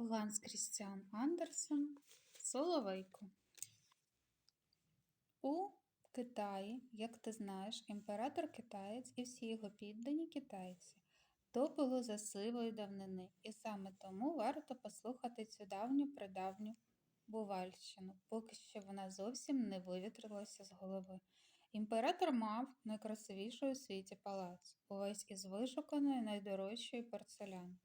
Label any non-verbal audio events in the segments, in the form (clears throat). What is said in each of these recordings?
Ганс Крістіан Андерсен Соловейко. У Китаї, як ти знаєш, імператор китаєць і всі його піддані китайці. То було за сивої давнини, і саме тому варто послухати цю давню придавню бувальщину, поки що вона зовсім не вивітрилася з голови. Імператор мав найкрасивіший у світі палац, увесь із вишуканої найдорожчої порцеляни,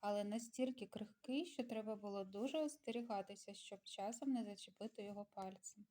але настільки крихкий, що треба було дуже остерігатися, щоб часом не зачепити його пальцем.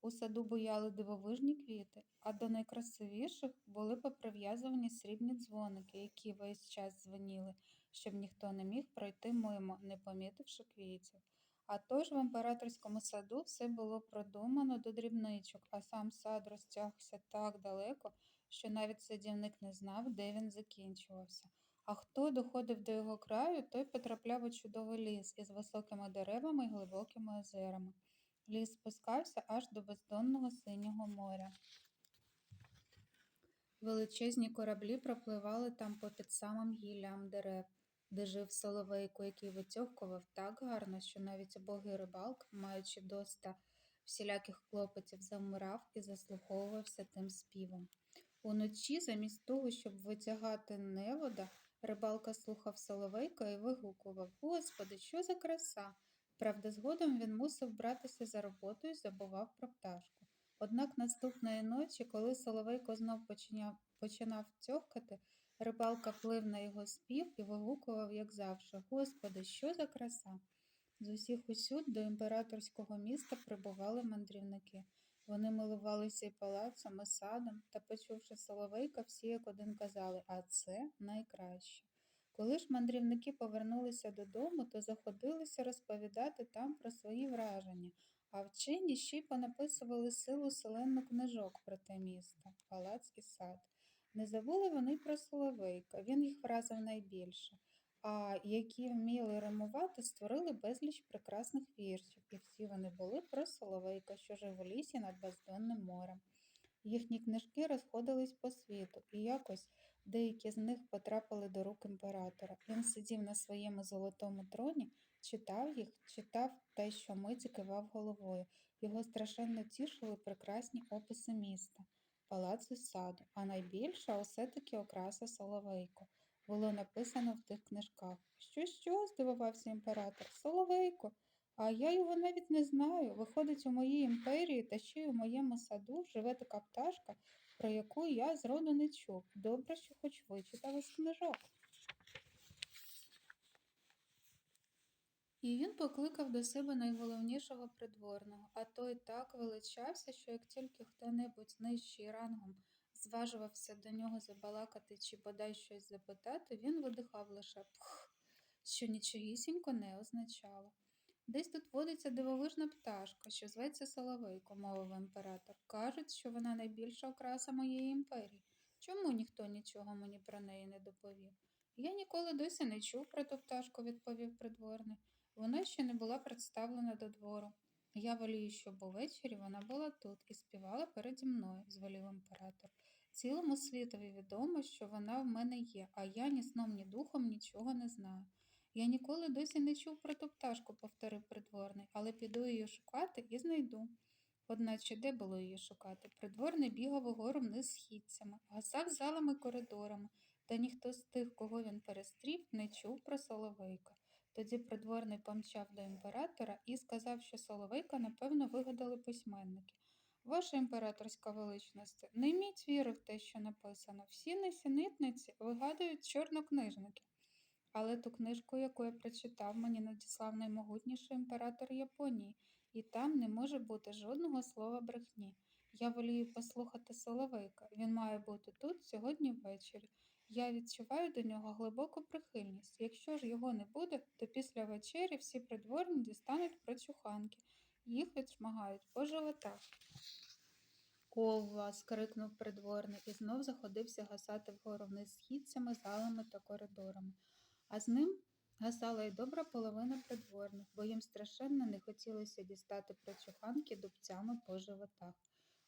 У саду буяли дивовижні квіти, а до найкрасивіших були поприв'язувані срібні дзвоники, які весь час дзвоніли, щоб ніхто не міг пройти мимо, не помітивши квітів. А тож в імператорському саду все було продумано до дрібничок, а сам сад розтягся так далеко, що навіть садівник не знав, де він закінчувався. А хто доходив до його краю, той потрапляв у чудовий ліс із високими деревами і глибокими озерами. Ліс спускався аж до бездонного синього моря. Величезні кораблі пропливали там попід самим гіллям дерев, де жив соловейко, який витьовкував так гарно, що навіть богий рибалка, маючи доста всіляких клопотів, замирав і заслуховувався тим співом. Уночі, замість того, щоб витягати невода, рибалка слухав соловейка і вигукував Господи, що за краса! Правда, згодом він мусив братися за роботу і забував про пташку. Однак наступної ночі, коли Соловейко знов починав, починав тьохкати, рибалка плив на його спів і вигукував, як завжди, Господи, що за краса! З усіх усюд до імператорського міста прибували мандрівники. Вони милувалися палацом, і садом, та, почувши Соловейка, всі як один казали, а це найкраще. Коли ж мандрівники повернулися додому, то заходилися розповідати там про свої враження, а вчені ще й понаписували силу селенну книжок про те місто, палац і сад. Не забули вони про Соловейка, він їх вразив найбільше. А які вміли римувати, створили безліч прекрасних віршів, і всі вони були про Соловейка, що жив у лісі над бездонним морем. Їхні книжки розходились по світу, і якось Деякі з них потрапили до рук імператора. Він сидів на своєму золотому троні, читав їх, читав те, що миті кивав головою. Його страшенно тішили прекрасні описи міста, палацу саду, а найбільша усе таки окраса Соловейко. Було написано в тих книжках. Що, що? здивувався імператор. Соловейко. А я його навіть не знаю. Виходить, у моїй імперії та ще й у моєму саду живе така пташка, про яку я зроду не чув. Добре, що хоч вичитав із книжок. І він покликав до себе найголовнішого придворного, а той так величався, що як тільки хто-небудь нижчий рангом зважувався до нього забалакати чи бодай щось запитати, він видихав лише пх, що нічогісінько не означало. Десь тут водиться дивовижна пташка, що зветься Соловейко, мовив імператор. Кажуть, що вона найбільша окраса моєї імперії. Чому ніхто нічого мені про неї не доповів? Я ніколи досі не чув про ту пташку, відповів придворний. Вона ще не була представлена до двору. Я волію, щоб увечері вона була тут і співала переді мною, звелів імператор. Цілому світові відомо, що вона в мене є, а я ні сном, ні духом нічого не знаю. Я ніколи досі не чув про ту пташку, повторив придворний, але піду її шукати і знайду. Одначе де було її шукати? Придворний бігав угору вниз східцями, гасав залами коридорами, та ніхто з тих, кого він перестрів, не чув про Соловейка. Тоді придворний помчав до імператора і сказав, що Соловейка, напевно, вигадали письменники. Ваша імператорська величність, не йміть віри в те, що написано. Всі несенітниці вигадують чорнокнижники. Але ту книжку, яку я прочитав, мені надіслав наймогутніший імператор Японії, і там не може бути жодного слова брехні. Я волію послухати Соловейка. Він має бути тут сьогодні ввечері. Я відчуваю до нього глибоку прихильність. Якщо ж його не буде, то після вечері всі придворні дістануть прочуханки, їх відшмагають по животах. Ова. скрикнув придворний і знов заходився гасати вгору вниз східцями, залами та коридорами а з ним гасала й добра половина придворних, бо їм страшенно не хотілося дістати прочуханки дубцями по животах.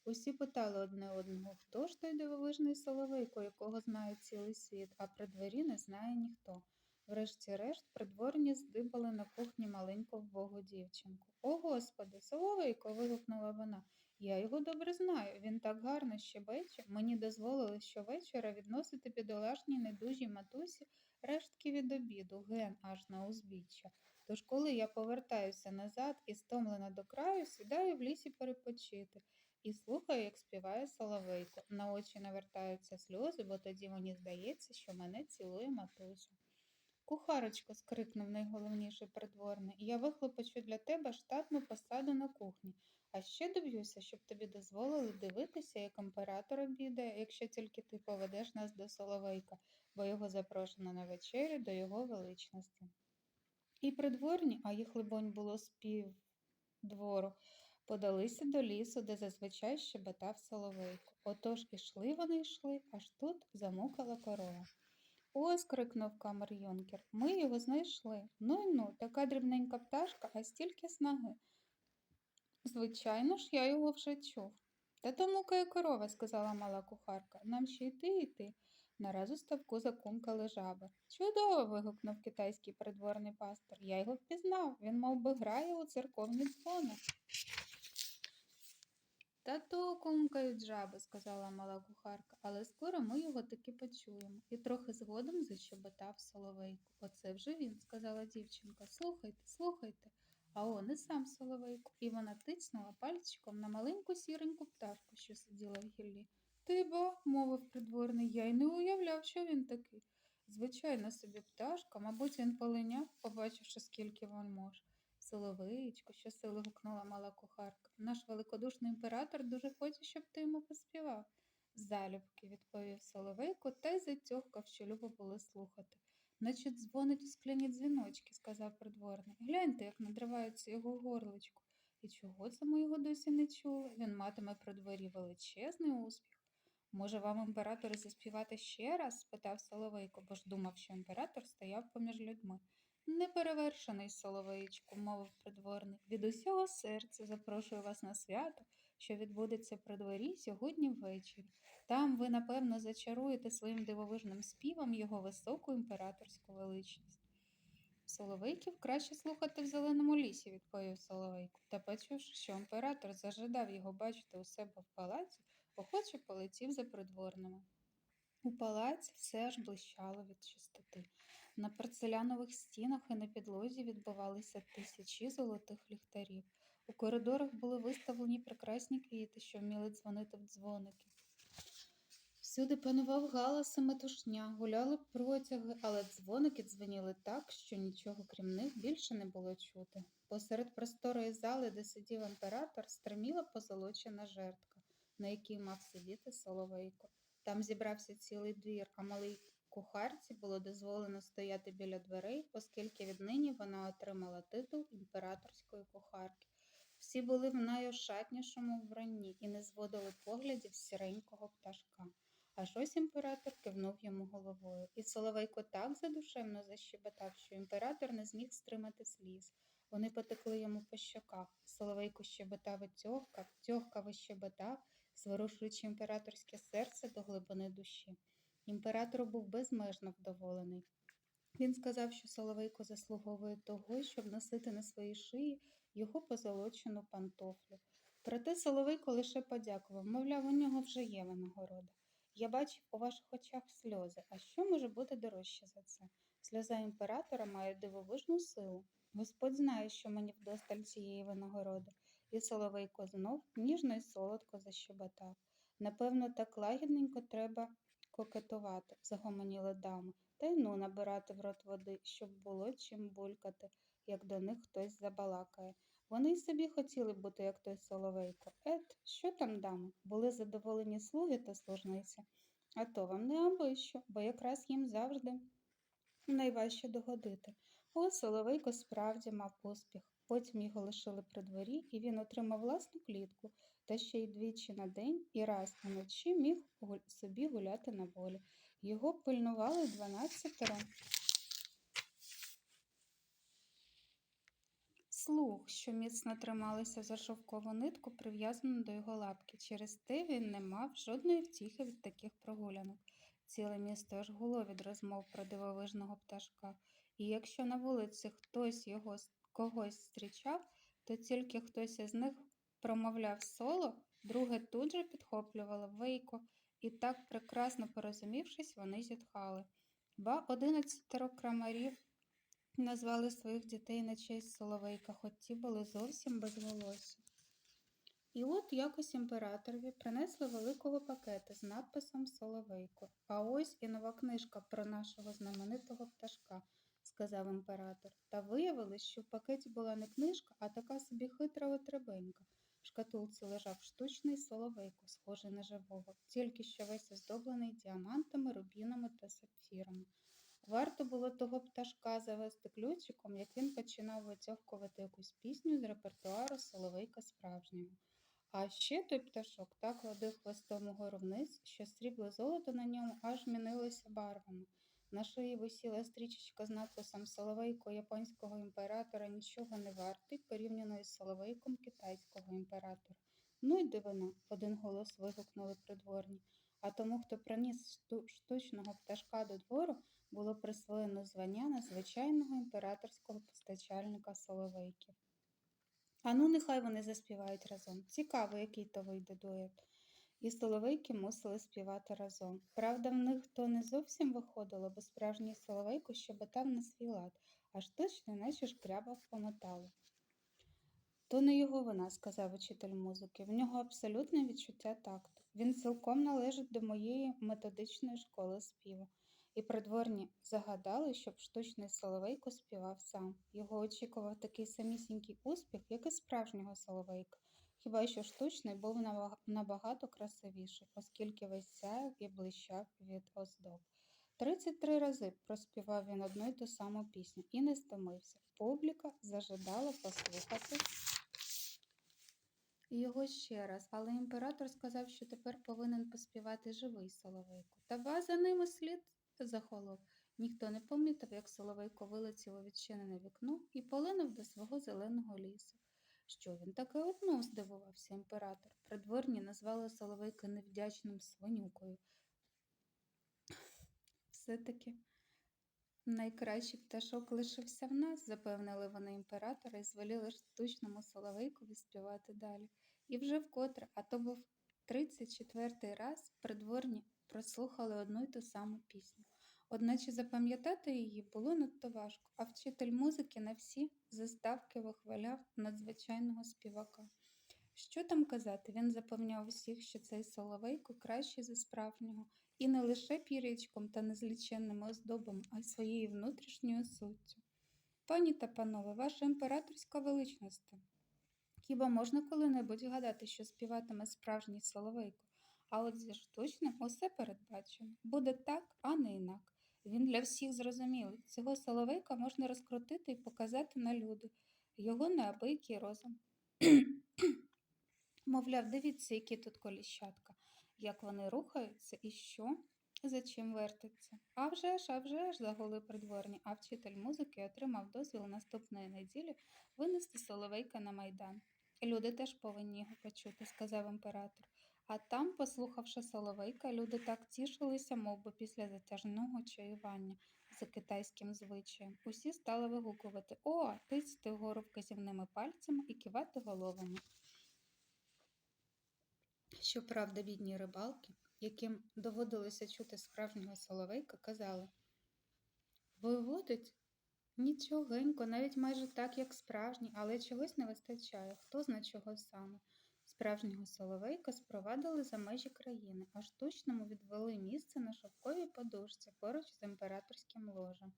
Усі питали одне одного, хто ж той дивовижний соловейко, якого знає цілий світ, а при дворі не знає ніхто. Врешті-решт придворні здибали на кухні маленьку вбогу дівчинку. О, господи, соловейко. вигукнула вона. Я його добре знаю. Він так гарно щебече. Мені дозволили щовечора відносити бідолашній недужій матусі рештки від обіду, ген аж на узбіччя. Тож, коли я повертаюся назад і стомлена до краю, сідаю в лісі перепочити і слухаю, як співає соловейко. На очі навертаються сльози, бо тоді мені здається, що мене цілує матуся. Кухарочко, скрикнув найголовніший придворний, я вихлопочу для тебе штатну посаду на кухні. А ще доб'юся, щоб тобі дозволили дивитися, як імператор обідає, якщо тільки ти поведеш нас до Соловейка, бо його запрошено на вечерю до його величності. І придворні, а їх, либонь, було з пів двору, подалися до лісу, де зазвичай щебетав Соловейко. Отож ішли вони йшли, аж тут замукала корова. О, скрикнув камер юнкер. Ми його знайшли. Ну й ну, така дрібненька пташка, а стільки снаги. Звичайно ж, я його вже чув. Та то мукає корова, сказала мала кухарка. Нам ще йти йти. Нараз у ставку закумкали жаби. Чудово. вигукнув китайський придворний пастор. Я його впізнав. Він мов би, грає у церковні дзвони. Та то кумкають жаби, сказала мала кухарка, але скоро ми його таки почуємо. І трохи згодом защебетав соловейко. Оце вже він, сказала дівчинка. Слухайте, слухайте. А он і сам соловейко. І вона тицнула пальчиком на маленьку сіреньку пташку, що сиділа в гіллі. Ти ба, мовив придворний, я й не уявляв, що він такий. Звичайно собі пташка, мабуть, він полиняв, побачивши, скільки він може. Соловичко, що сили гукнула мала кухарка. Наш великодушний імператор дуже хоче, щоб ти йому поспівав. Залюбки, відповів Соловейко, та й затьохкав, що любо було слухати. Наче дзвонить у скляні дзвіночки, сказав придворний. Гляньте, як надривається його горличко. І чого це ми його досі не чули? Він матиме при дворі величезний успіх. Може, вам імператор заспівати ще раз? спитав Соловейко, бо ж думав, що імператор стояв поміж людьми. Неперевершений, Соловейчику, мовив придворний. Від усього серця запрошую вас на свято, що відбудеться при дворі сьогодні ввечері. Там ви, напевно, зачаруєте своїм дивовижним співом його високу імператорську величність. Соловейків краще слухати в зеленому лісі, відповів Соловейко, та почувши, що імператор зажадав його бачити у себе в палаці, охоче полетів за придворними. У палаці все аж блищало від чистоти. На порцелянових стінах і на підлозі відбивалися тисячі золотих ліхтарів. У коридорах були виставлені прекрасні квіти, що вміли дзвонити в дзвоники. Всюди панував галас і метушня, гуляли протяги, але дзвоники дзвеніли так, що нічого крім них більше не було чути. Посеред просторої зали, де сидів імператор, стриміла позолочена жертка, на якій мав сидіти Соловейко. Там зібрався цілий двір, а малий кухарці було дозволено стояти біля дверей, оскільки віднині вона отримала титул імператорської кухарки. Всі були в найошатнішому вбранні і не зводили поглядів сіренького пташка. Аж ось імператор кивнув йому головою, і Соловейко так задушевно защебетав, що імператор не зміг стримати сліз. Вони потекли йому по щоках. Соловейко щебетав і тьохкав, тьохкав і щебетав, зворушуючи імператорське серце до глибини душі. Імператор був безмежно вдоволений. Він сказав, що Соловейко заслуговує того, щоб носити на своїй шиї його позолочену пантофлю. Проте Соловейко лише подякував, мовляв, у нього вже є винагорода. Я бачив у ваших очах сльози. А що може бути дорожче за це? Сльоза імператора має дивовижну силу. Господь знає, що мені вдосталь цієї винагороди, і Соловейко знов ніжно й солодко защебетав. Напевно, так лагідненько треба кокетувати, загомоніли дами, та й ну набирати в рот води, щоб було чим булькати, як до них хтось забалакає. Вони й собі хотіли бути, як той Соловейко. Ет, що там, дами? Були задоволені слуги та служниця. А то вам не аби що, бо якраз їм завжди найважче догодити. О, Соловейко справді мав успіх. Потім його лишили при дворі, і він отримав власну клітку, та ще й двічі на день і раз вночі міг собі гуляти на волі. Його пильнували дванадцятеро. Слух, що міцно трималися за шовкову нитку, прив'язану до його лапки. Через те він не мав жодної втіхи від таких прогулянок. Ціле місто аж гуло від розмов про дивовижного пташка, І якщо на вулиці хтось його когось зустрічав, то тільки хтось із них промовляв соло, друге тут же підхоплювало вийко, і так, прекрасно порозумівшись, вони зітхали. Ба одинадцятеро крамарів назвали своїх дітей на честь Соловейка, хоч ті були зовсім без волосся. І от якось імператорові принесли великого пакета з надписом Соловейко. А ось і нова книжка про нашого знаменитого пташка, сказав імператор. Та виявилось, що в пакеті була не книжка, а така собі хитра отребенька. В шкатулці лежав штучний соловейко, схожий на живого, тільки що весь оздоблений діамантами, рубінами та сапфірами. Варто було того пташка завести ключиком, як він починав витьовкувати якусь пісню з репертуару Соловейка справжнього. А ще той пташок так водив хвостом угору вниз, що срібло золото на ньому аж мінилося барвами. На шиї висіла стрічечка з надписом Соловейко японського імператора нічого не вартий, порівняно із Соловейком китайського імператора. Ну й дивина, в один голос вигукнули придворні. А тому, хто приніс штучного пташка до двору, було присвоєно звання надзвичайного імператорського постачальника Соловейків. А ну, нехай вони заспівають разом. Цікаво, який то вийде дует. І соловейки мусили співати разом. Правда, в них то не зовсім виходило, бо справжній соловейко щебетав на свій лад, аж точно наче шкрябав по металу. То не його вина, сказав учитель музики. В нього абсолютне відчуття такту. Він цілком належить до моєї методичної школи співу. І придворні загадали, щоб штучний соловейко співав сам. Його очікував такий самісінький успіх, як і справжнього соловейка. Хіба що штучний був набагато красивіший, оскільки весь сяяв і блищав від оздоб. 33 рази проспівав він одну й ту саму пісню і не стомився. Публіка зажадала послухати його ще раз, але імператор сказав, що тепер повинен поспівати живий Соловейко. Та ва за ними слід захолов. Ніхто не помітив, як Соловейко вилетів у відчинене вікно і полинув до свого зеленого лісу. Що він таке одно, здивувався імператор. Придворні назвали Соловейка невдячним свинюкою. Все-таки найкращий пташок лишився в нас, запевнили вони імператора і звеліли штучному Соловейкові співати далі. І вже вкотре, а то був 34-й раз, придворні прослухали одну й ту саму пісню. Одначе запам'ятати її було надто важко, а вчитель музики на всі заставки вихваляв надзвичайного співака. Що там казати, він запевняв усіх, що цей соловейко кращий за справжнього, і не лише пірічком та незліченними оздобами, а й своєю внутрішньою суттю. Пані та панове, ваша імператорська величність, хіба можна коли-небудь гадати, що співатиме справжній соловейко? А от зі штучним усе передбачено. Буде так, а не інак. Він для всіх зрозумілий. Цього соловейка можна розкрутити і показати на люди. Його неабиякий розум. (clears throat) Мовляв, дивіться, які тут коліщатка, як вони рухаються і що, за чим вертиться. А вже ж, а вже ж, загули придворні, а вчитель музики отримав дозвіл наступної неділі винести Соловейка на майдан. Люди теж повинні його почути, сказав імператор. А там, послухавши Соловейка, люди так тішилися, мов би після затяжного чаювання за китайським звичаєм. Усі стали вигукувати О, тицьти вгору вказівними пальцями і кивати головами. Щоправда, бідні рибалки, яким доводилося чути справжнього соловейка, казали Виводить нічогенько, навіть майже так, як справжній, але чогось не вистачає, хто зна чого саме. Справжнього соловейка спровадили за межі країни, а штучному відвели місце на шовковій подушці поруч з імператорським ложем.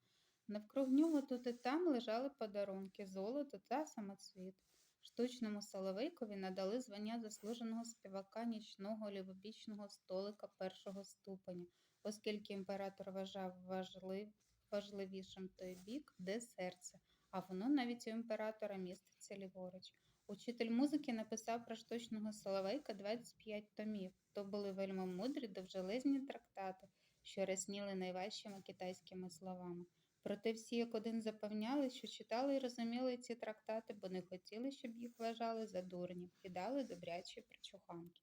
Навкруг нього тут і там лежали подарунки, золото та самоцвіт. Штучному Соловейкові надали звання заслуженого співака нічного лівобічного столика першого ступеня, оскільки імператор вважав важлив, важливішим той бік, де серце, а воно навіть у імператора міститься ліворуч. Учитель музики написав про штучного Соловейка 25 томів. То були вельми мудрі довжелезні трактати, що рясніли найважчими китайськими словами. Проте всі як один запевняли, що читали і розуміли ці трактати, бо не хотіли, щоб їх вважали за дурнів і дали добрячі причуханки.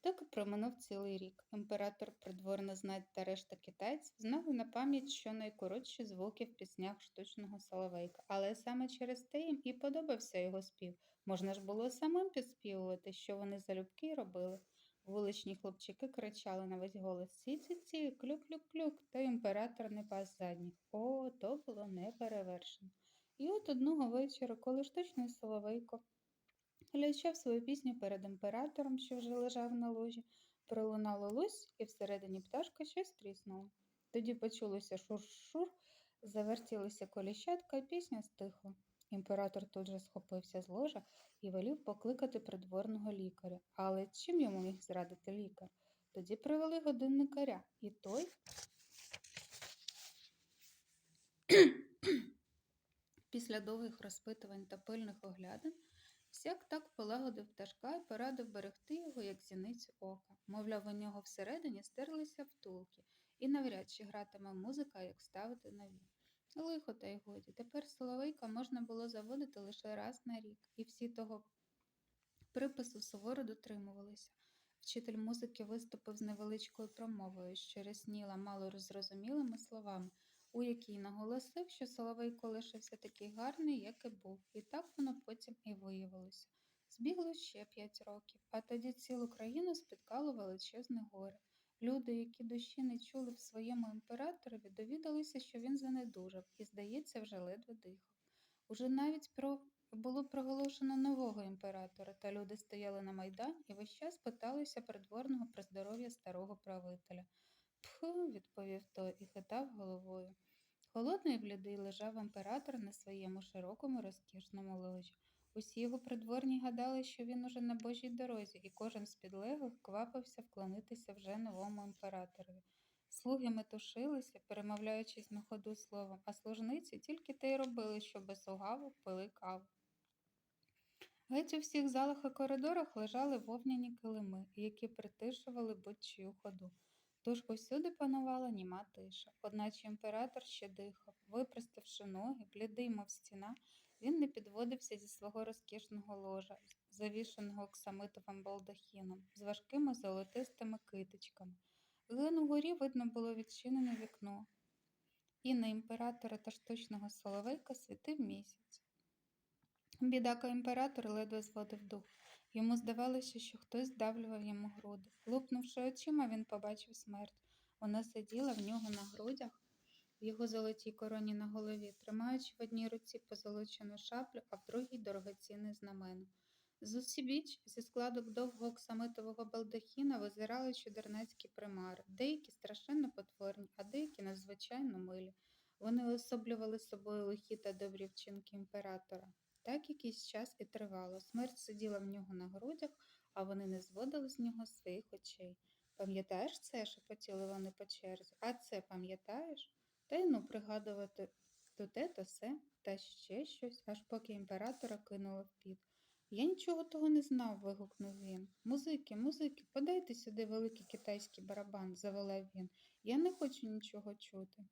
Так і проминув цілий рік. Імператор, придворна знать та решта китайців знали на пам'ять щонайкоротші звуки в піснях штучного соловейка, але саме через те їм і подобався його спів. Можна ж було самим підспівувати, що вони залюбки робили. Вуличні хлопчики кричали на весь голос Ці-ці-ці, клюк-клюк-клюк, та імператор не пас задніх. О, то було неперевершено. І от одного вечора, коли штучний соловейко глячав свою пісню перед імператором, що вже лежав на ложі, пролунало лусь, і всередині пташка щось тріснуло. Тоді почулося шур-шур, завертілися коліщатка, і пісня стихла. Імператор тут же схопився з ложа і велів покликати придворного лікаря. Але чим йому міг зрадити лікар? Тоді привели годинникаря, і той (clears throat) після довгих розпитувань та пильних оглядин сяк так полагодив пташка і порадив берегти його, як зіницю ока. Мовляв, у нього всередині стерлися втулки, і навряд чи гратиме музика, як ставити нові. Лихо та й годі. Тепер соловейка можна було заводити лише раз на рік, і всі того припису суворо дотримувалися. Вчитель музики виступив з невеличкою промовою, що рясніла мало розрозумілими словами, у якій наголосив, що Соловейко лишився такий гарний, як і був, і так воно потім і виявилося. Збігло ще п'ять років, а тоді цілу країну спіткало величезне горе. Люди, які душі не чули в своєму імператорові, довідалися, що він занедужав і, здається, вже ледве дихав. Уже навіть про було проголошено нового імператора, та люди стояли на майдані і весь час питалися придворного про здоров'я старого правителя. Пху, відповів той і хитав головою. Холодний блідий лежав імператор на своєму широкому розкішному ложі. Усі його придворні гадали, що він уже на божій дорозі, і кожен з підлеглих квапився вклонитися вже новому імператорові. Слуги метушилися, перемовляючись на ходу словом, а служниці тільки те й робили, що без угаву пили каву. Геть у всіх залах і коридорах лежали вовняні килими, які притишували будь-чию ходу. Тож усюди панувала німа тиша, одначе імператор ще дихав, випроставши ноги, блідий, мов стіна, він не підводився зі свого розкішного ложа, завішаного оксамитовим балдахіном, з важкими золотистими китичками. Глин угорі видно було відчинене вікно, і на імператора та штучного соловейка світив місяць. Бідака імператор ледве зводив дух. Йому здавалося, що хтось здавлював йому груди. Лупнувши очима, він побачив смерть. Вона сиділа в нього на грудях, в його золотій короні на голові, тримаючи в одній руці позолочену шаблю, а в другій дорогоцінне знамено. З усібіч, зі складок довгого оксамитового балдахіна визирали чудернацькі примари, деякі страшенно потворні, а деякі надзвичайно милі. Вони особлювали собою лихі та добрі вчинки імператора. Так якийсь час і тривало. Смерть сиділа в нього на грудях, а вони не зводили з нього своїх очей. Пам'ятаєш це? шепотіли вони по черзі. А це пам'ятаєш? Та й ну пригадувати то те, то се, та ще щось, аж поки імператора кинуло в піт. Я нічого того не знав, вигукнув він. Музики, музики, подайте сюди великий китайський барабан, завелев він. Я не хочу нічого чути.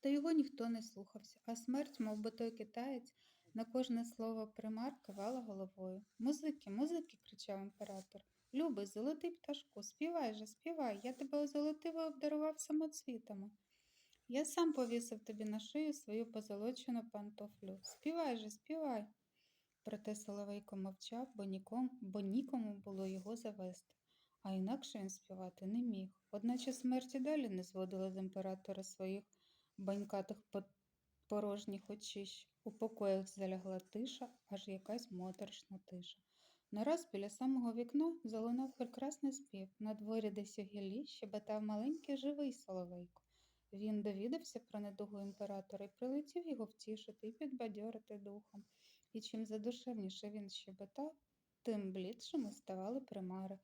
Та його ніхто не слухався, а смерть, мов би той китаєць, на кожне слово примар кивала головою. Музики, музики, кричав імператор. Любий, золотий пташку, співай же, співай, я тебе озолотив і обдарував самоцвітами. Я сам повісив тобі на шию свою позолочену пантофлю. Співай же, співай. Проте Соловейко мовчав, бо нікому, бо нікому було його завести, а інакше він співати не міг. Одначе смерті далі не зводила з імператора своїх банькатих порожніх очищ. У покоях залягла тиша, аж якась моторошна тиша. Нараз біля самого вікна залунав прекрасний спів. На дворі десь у гіллі щебетав маленький живий соловейко. Він довідався про недугу імператора і прилетів його втішити і підбадьорити духом. І чим задушевніше він щебетав, тим блідшими ставали примари.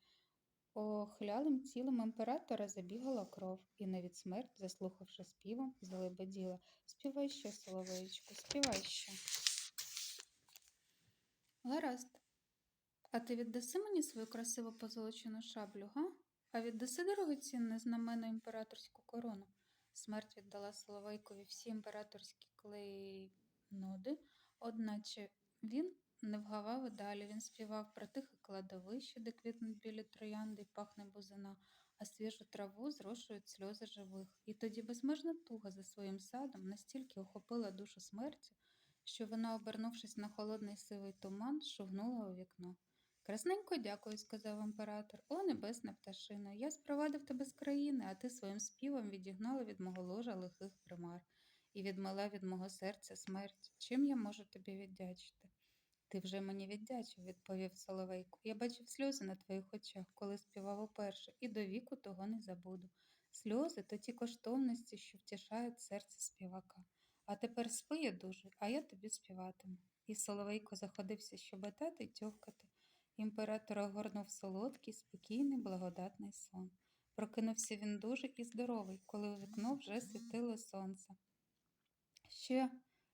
Охлялим тілом імператора забігала кров, і навіть смерть, заслухавши співом, залебеділа. Співай ще, соловеєчку, співай ще. Гаразд. А ти віддаси мені свою красиво позолочену шаблю, га? А віддаси дорогоцінне знамено імператорську корону. Смерть віддала Соловейкові всі імператорські клейноди, одначе він не вгавав і далі. Він співав про тихе кладовище, де квітнуть білі троянди і пахне бузина, а свіжу траву зрошують сльози живих. І тоді безмежна туга за своїм садом настільки охопила душу смерті, що вона, обернувшись на холодний сивий туман, шугнула у вікно. Красненько дякую, сказав імператор. О, небесна пташино, я спровадив тебе з країни, а ти своїм співом відігнала від мого ложа лихих примар і відмила від мого серця смерть. Чим я можу тобі віддячити? Ти вже мені віддячив, відповів Соловейко. Я бачив сльози на твоїх очах, коли співав уперше, і до віку того не забуду. Сльози то ті коштовності, що втішають серце співака. А тепер спи я дуже, а я тобі співатиму. І Соловейко заходився щебетати й тьохкати. Імператор огорнув солодкий, спокійний, благодатний сон. Прокинувся він дуже і здоровий, коли у вікно вже світило сонце. Ще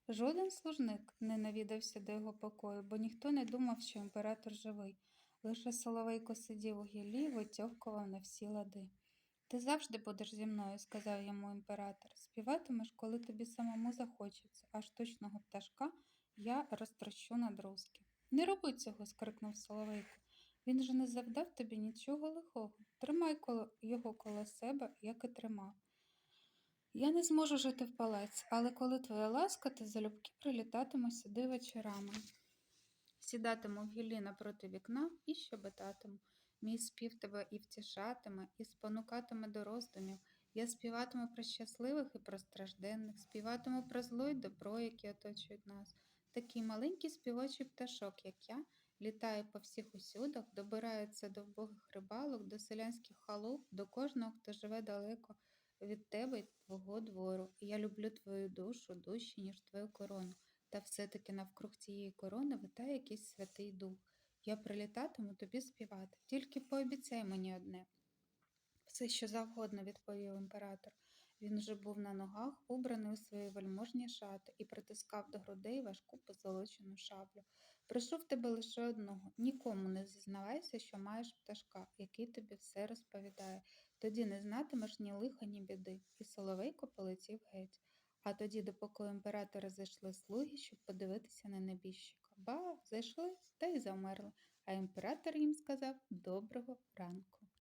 жоден служник не навідався до його покою, бо ніхто не думав, що імператор живий. Лише Соловейко сидів у гіллі і витьовкував на всі лади. Ти завжди будеш зі мною, сказав йому імператор. Співатимеш, коли тобі самому захочеться, аж точного пташка я розтрощу на друзки. Не роби цього, скрикнув Соловейко. Він же не завдав тобі нічого лихого. Тримай його коло себе, як і тримав. Я не зможу жити в палаці, але коли твоя ласка, ти залюбки прилітатиму сюди вечорами. Сідатиму в гіллі напроти вікна і щебетатиму. Мій спів тебе і втішатиме, і спонукатиме до роздумів. Я співатиму про щасливих і про стражденних, співатиму про зло й добро, які оточують нас. Такий маленький співочий пташок, як я, літає по всіх усюдах, добирається до вбогих рибалок, до селянських халуп, до кожного, хто живе далеко від тебе й твого двору. І я люблю твою душу дужче, ніж твою корону. Та все-таки навкруг цієї корони витає якийсь святий дух. Я прилітатиму тобі співати. Тільки пообіцяй мені одне. Все, що завгодно, відповів імператор. Він вже був на ногах, убраний у свої вельможні шати, і притискав до грудей важку позолочену шаблю. Прошу в тебе лише одного нікому не зізнавайся, що маєш пташка, який тобі все розповідає. Тоді не знатимеш ні лиха, ні біди. І Соловейко полетів геть. А тоді до покою імператора зайшли слуги, щоб подивитися на небіжчика. Ба, зайшли та й замерли, а імператор їм сказав доброго ранку.